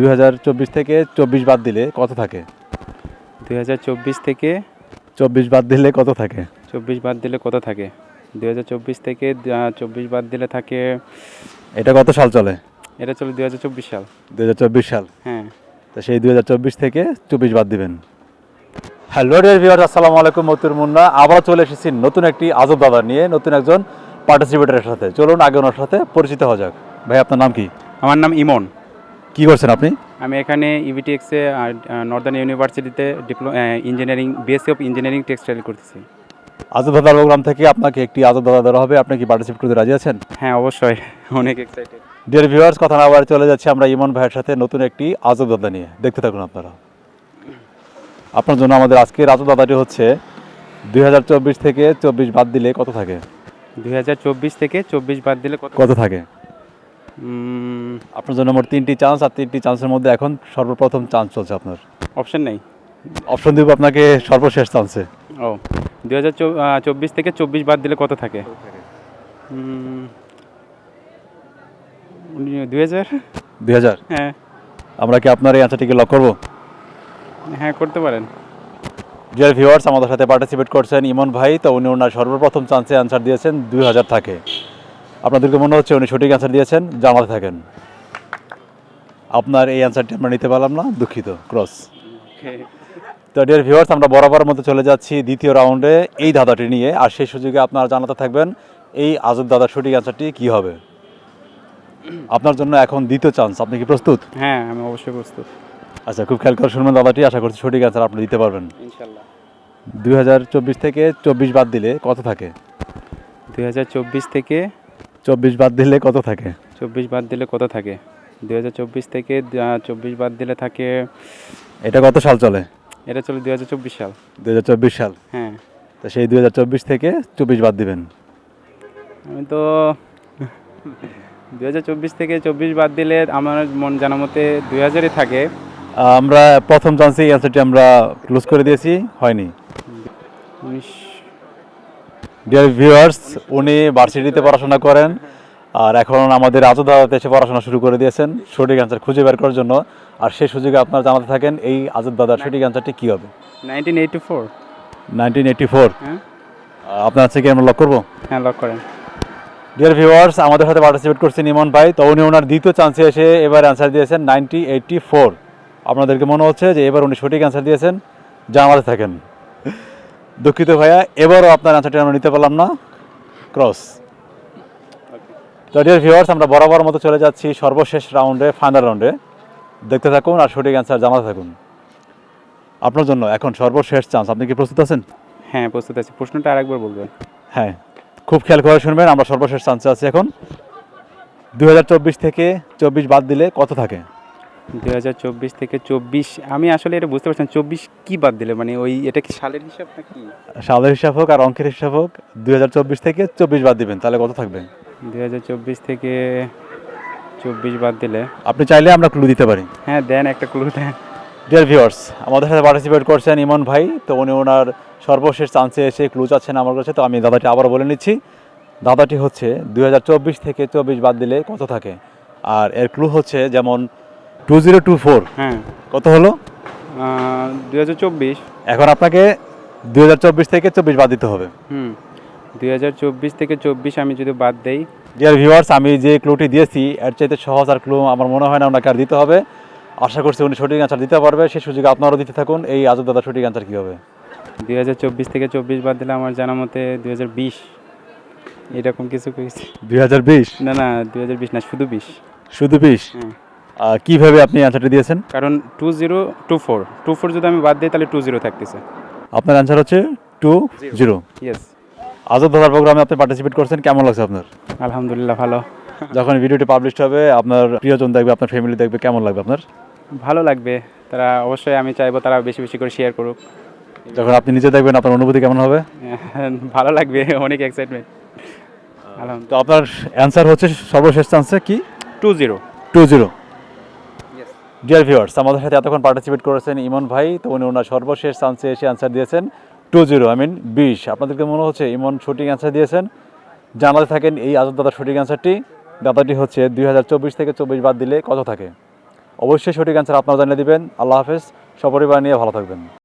দুই হাজার চব্বিশ থেকে চব্বিশ বাদ দিলে কত থাকে? দুই হাজার চব্বিশ থেকে চব্বিশ বাদ দিলে কত থাকে? চব্বিশ বাদ দিলে কত থাকে? দুই হাজার চব্বিশ থেকে চব্বিশ বাদ দিলে থাকে এটা কত সাল চলে? এটা চলো দুই সাল। দুই সাল। হ্যাঁ। তো সেই দুই হাজার চব্বিশ থেকে চব্বিশ বাদ দিবেন। হ্যালো ডিয়ার ভিউয়ার আসসালামু আলাইকুম মতুর মুন্না। আবার চলে এসেছি নতুন একটি আজব দাদা নিয়ে নতুন একজন পার্টিসিপেটারের সাথে। চলুন আগে ওনার সাথে পরিচিত হওয়া যাক। ভাই আপনার নাম কি? আমার নাম ইমন। কি করছেন আপনি? আমি এখানে ইভিটিএক্সে নর্দার্ন ইউনিভার্সিটিতে diploma engineering BSc of engineering textile করতেছি। আজব দাদার প্রোগ্রাম থেকে আপনাকে একটি আজব দাদা দেওয়া হবে। আপনি কি পার্টিসিপেট করতে রাজি আছেন? হ্যাঁ অবশ্যই। অনেক এক্সাইটেড ডিয়ার ভিউয়ার্স কথা না আবার চলে যাচ্ছে আমরা ইমন ভাইয়ের সাথে নতুন একটি আজব দাদা নিয়ে। দেখতে থাকুন আপনারা। আপনার জন্য আমাদের আজকের আজব দাদাটি হচ্ছে দুই হাজার চব্বিশ থেকে চব্বিশ বাদ দিলে কত থাকে? দুই হাজার চব্বিশ থেকে চব্বিশ বাদ দিলে কত কত থাকে? আপনার জন্য মোট তিনটি চান্স আর তিনটি চান্সের মধ্যে এখন সর্বপ্রথম চান্স চলছে আপনার। অপশন নেই। অপশন দিব আপনাকে সর্বশেষ চান্সে ও দু হাজার চব্বিশ থেকে চব্বিশ বাদ দিলে কত থাকে? দুই হাজার দুই হাজার হ্যাঁ। আমরা কি আপনার এই আনসারটিকে লক করব? হ্যাঁ করতে পারেন। ডিয়ার ভিউয়ার্স আমাদের সাথে পার্টিসিপেট করছেন ইমন ভাই তো উনি ওনার সর্বপ্রথম চান্সে অ্যান্সার দিয়েছেন দুই হাজার থাকে। আপনাদেরকে মনে হচ্ছে উনি সঠিক অ্যান্সার দিয়েছেন জামাতে থাকেন। আপনার এই অ্যান্সারটি আমরা নিতে পারলাম না দুঃখিত ক্রস। তো ডিয়ার ভিউয়ার্স আমরা বরাবর মতো চলে যাচ্ছি দ্বিতীয় রাউন্ডে এই ধাঁধাটি নিয়ে আর সেই সুযোগে আপনারা জানাতে থাকবেন এই আজব দাদার সঠিক অ্যান্সারটি কী হবে? আপনার জন্য এখন দ্বিতীয় চান্স আপনি কি প্রস্তুত? হ্যাঁ আমি অবশ্যই প্রস্তুত। আচ্ছা খুব খেয়াল করে শুনবেন দাদাটি আশা করছি সঠিক অ্যান্সার আপনি দিতে পারবেন। ইনশাল্লাহ। দুই হাজার চব্বিশ থেকে চব্বিশ বাদ দিলে কত থাকে? দুই হাজার চব্বিশ থেকে চব্বিশ বাদ দিলে কত থাকে? চব্বিশ বাদ দিলে কত থাকে? দুই হাজার চব্বিশ থেকে চব্বিশ বাদ দিলে থাকে এটা কত সাল চলে? এটা চলো চব্বিশ সাল। দুই হাজার চব্বিশ সাল? হ্যাঁ। তো সেই দুই হাজার চব্বিশ থেকে চব্বিশ বাদ দিবেন। আমি তো দুই হাজার চব্বিশ থেকে চব্বিশ বাদ দিলে আমার মন জানা মতে দুই হাজারই থাকে। আমরা প্রথম চান্সে অ্যান্সারটি আমরা ক্লোজ করে দিয়েছি হয়নি। ডিয়ার ভিউয়ার্স উনি ভার্সিটিতে পড়াশোনা করেন। আর এখন আমাদের আজও দাদাতে এসে পড়াশোনা শুরু করে দিয়েছেন সঠিক অ্যান্সার খুঁজে বের করার জন্য। আর সেই সুযোগে আপনারা জানাতে থাকেন এই আজব দাদার সঠিক অ্যান্সারটি কী হবে? Nineteen eighty four nineteen eighty four আপনার হচ্ছে কি আমরা লক করব? হ্যাঁ লক করেন। ডিয়ার ভিউয়ার্স আমাদের সাথে পার্টিসিপেট করছেন ইমন ভাই তো উনি ওনার দ্বিতীয় চান্সে এসে এবার অ্যান্সার দিয়েছেন নাইনটি এইটটি ফোর আপনাদেরকে মনে হচ্ছে যে এবার উনি সঠিক অ্যান্সার দিয়েছেন যা আমাদের থাকেন। দুঃখিত ভাইয়া এবারও আপনার অ্যান্সারটি আমরা নিতে পারলাম না। ক্রস তো ডিয়ার ভিউয়ার্স আমরা বরাবর মতো চলে যাচ্ছি সর্বশেষ রাউন্ডে ফাইনাল রাউন্ডে দেখতে থাকুন আর সঠিক অ্যান্সার জানাতে থাকুন। আপনার জন্য এখন সর্বশেষ চান্স আপনি কি প্রস্তুত আছেন? হ্যাঁ প্রস্তুত আছি। প্রশ্নটা আরেকবার বলবেন। হ্যাঁ খুব খেয়াল করে শুনবেন আমরা সর্বশেষ চান্সে আছি এখন। দু হাজার চব্বিশ থেকে চব্বিশ বাদ দিলে কত থাকে? দু হাজার চব্বিশ থেকে চব্বিশ আমি আসলে এটা বুঝতে পারছি চব্বিশ কী বাদ দিলে? মানে ওই এটা কি সালের হিসাব নাকি? সালের হিসাব হোক আর অঙ্কের হিসাব হোক দু হাজার চব্বিশ থেকে চব্বিশ বাদ দিবেন তাহলে কত থাকবে? দুই হাজার চব্বিশ থেকে চব্বিশ বাদ দিলে। আপনি চাইলে আমরা ক্লু দিতে পারি। হ্যাঁ দেন একটা ক্লু দেন। ডিয়ার ভিউয়ার্স আমাদের সাথে পার্টিসিপেট করছেন ইমন ভাই তো উনি ওনার সর্বশেষ চান্সে এসে ক্লু চাচ্ছেন আমার কাছে তো আমি দাদাটি আবার বলে নিচ্ছি। দাদাটি হচ্ছে দু হাজার চব্বিশ থেকে চব্বিশ বাদ দিলে কত থাকে? আর এর ক্লু হচ্ছে যেমন টু জিরো টু ফোর হ্যাঁ। কত হলো? দুই হাজার চব্বিশ। এখন আপনাকে দুই হাজার চব্বিশ থেকে চব্বিশ বাদ দিতে হবে। হুম। দুই হাজার চব্বিশ থেকে চব্বিশ আমি যদি বাদ দেই। ডিয়ার ভিউয়ার্স আমি যে ক্লুটি দিয়েছি এর চাইতে সহজ আর ক্লু আমার মনে হয় না ওনাকে আর দিতে হবে। আশা করছি উনি সঠিক অ্যান্সার দিতে পারবে। সেই সুযোগে আপনারও দিতে থাকুন। এই আজব দাদা সঠিক অ্যান্সার কী হবে? দুই হাজার চব্বিশ থেকে চব্বিশ বাদ দিলে আমার জানা মতে দুই হাজার বিশ। এরকম কিছু করেছি দুই না না দুই হাজার বিশ না শুধু বিশ। শুধু বিশ? হ্যাঁ। কীভাবে আপনি অ্যান্সারটি দিয়েছেন? কারণ two zero two four. Two four যদি আমি বাদ দিই তাহলে টু জিরো থাকতেছে। আপনার অ্যান্সার হচ্ছে টু জিরো। ইয়েস আজব দাদার প্রোগ্রামে আপনি পার্টিসিপেট করছেন কেমন লাগছে আপনার? আলহামদুলিল্লাহ ভালো। যখন ভিডিওটি পাবলিশ হবে আপনার প্রিয়জন দেখবে আপনার ফ্যামিলি দেখবে কেমন লাগবে আপনার? ভালো লাগবে। তারা অবশ্যই আমি চাইব তারা বেশি বেশি করে শেয়ার করুক। যখন আপনি নিজে দেখবেন আপনার অনুভূতি কেমন হবে? ভালো লাগবে অনেক এক্সাইটমেন্ট তো আপনার অ্যান্সার হচ্ছে সর্বশেষ চান্সে কি? Two zero two zero dear viewers আমাদের সাথে এতক্ষণ পার্টিসিপেট করেছেন ইমন ভাই তো উনি ওনার সর্বশেষ চান্সে এসে অ্যান্সার দিয়েছেন। টু জিরো আই মিন বিশ। আপনাদেরকে মনে হচ্ছে ইমন সঠিক অ্যান্সার দিয়েছেন? জানাতে থাকেন এই আজব দাদার সঠিক অ্যান্সারটি দাদাটি হচ্ছে, দুই হাজার চব্বিশ থেকে চব্বিশ বাদ দিলে কত থাকে? অবশ্যই সঠিক অ্যান্সার আপনারা জানিয়ে দেবেন। আল্লাহ হাফেজ, সপরিবার নিয়ে ভালো থাকবেন।